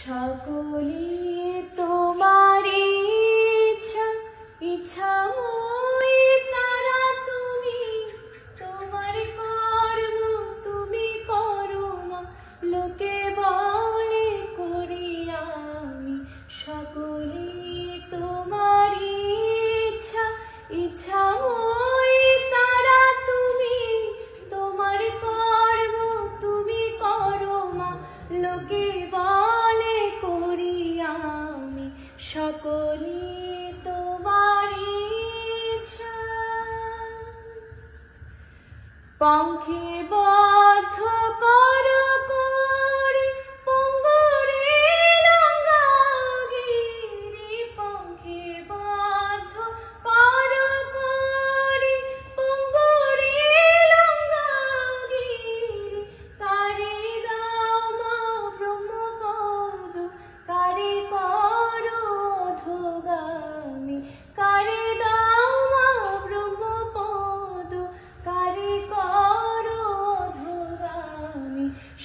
সকলি তোমার ইচ্ছা ইচ্ছা সকলি তোমারি পঙ্খে বদ্ধ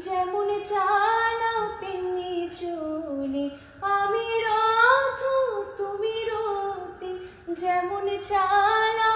যেমন চালাও তেমনি চলি। আমি রথ তুমি রতি। যেমন চালাও